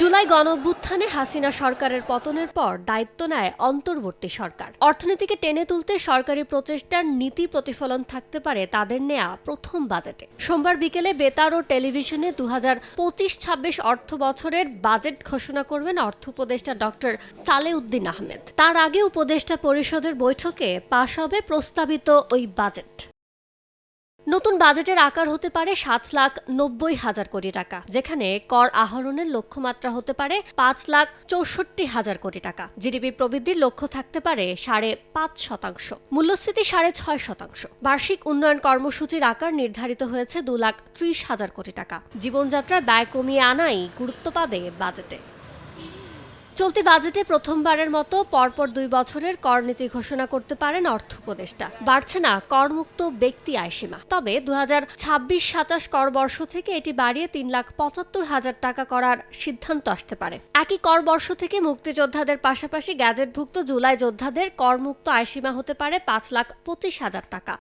জুলাই গণঅভ্যুত্থানে হাসিনা সরকারের পতনের পর দায়িত্ব নেয় অন্তর্বর্তী সরকার। অর্থনীতিকে টেনে তুলতে সরকারি প্রচেষ্টার নীতি প্রতিফলন থাকতে পারে তাদের নেয়া প্রথম বাজেটে। সোমবার বিকেলে বেতার ও টেলিভিশনে দু হাজার পঁচিশ ছাব্বিশ অর্থ বছরের বাজেট ঘোষণা করবেন অর্থ উপদেষ্টা ডক্টর সালেউদ্দিন আহমেদ। তার আগে উপদেষ্টা পরিষদের বৈঠকে পাশ হবে প্রস্তাবিত ওই বাজেট। নতুন বাজেটের আকার হতে পারে সাত লাখ নব্বই হাজার কোটি টাকা, যেখানে কর আহরণের লক্ষ্যমাত্রা হতে পারে পাঁচ লাখ চৌষট্টি হাজার কোটি টাকা। জিডিপি প্রবৃদ্ধির লক্ষ্য থাকতে পারে সাড়ে পাঁচ শতাংশ, মূল্যস্ফীতি সাড়ে ছয় শতাংশ। বার্ষিক উন্নয়ন কর্মসূচির আকার নির্ধারিত হয়েছে দু লাখ ত্রিশ হাজার কোটি টাকা। জীবনযাত্রার ব্যয় কমিয়ে আনাই গুরুত্ব পাবে বাজেটে। চলতি বাজেটে প্রথমবারের মতো পরপর দুই বছরের কর নীতি ঘোষণা করতে পারেন অর্থ উপদেষ্টা বাড়ছে না করমুক্ত ব্যক্তি আয়সীমা। তবে দু হাজার ছাব্বিশ সাতাশ কর বর্ষ থেকে এটি বাড়িয়ে তিন লাখ পঁচাত্তর হাজার টাকা করার সিদ্ধান্ত আসতে পারে। একই কর বর্ষ থেকে মুক্তিযোদ্ধাদের পাশাপাশি গ্যাজেটভুক্ত জুলাই যোদ্ধাদের করমুক্ত আয়সীমা হতে পারে পাঁচ লাখ পঁচিশ হাজার টাকা।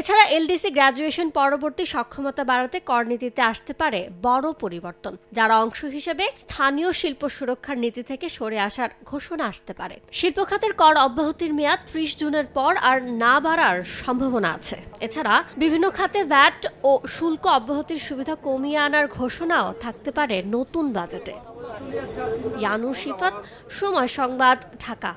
এছাড়া এলডিসি গ্র্যাজুয়েশন পরবর্তী সক্ষমতা বাড়াতে করনীতিতে আসতে পারে বড় পরিবর্তন, যার অংশ হিসেবে স্থানীয় শিল্প সুরক্ষার নীতি থেকে সরে আসার ঘোষণা আসতে পারে। শিল্প খাতের কর অব্যাহতির মেয়াদ ত্রিশ জুনের পর আর না বাড়ার সম্ভাবনা আছে। এছাড়া বিভিন্ন খাতে ভ্যাট ও শুল্ক অব্যাহতির সুবিধা কমিয়ে আনার ঘোষণাও থাকতে পারে নতুন বাজেটে। ইয়ানুর সময় সংবাদ, ঢাকা।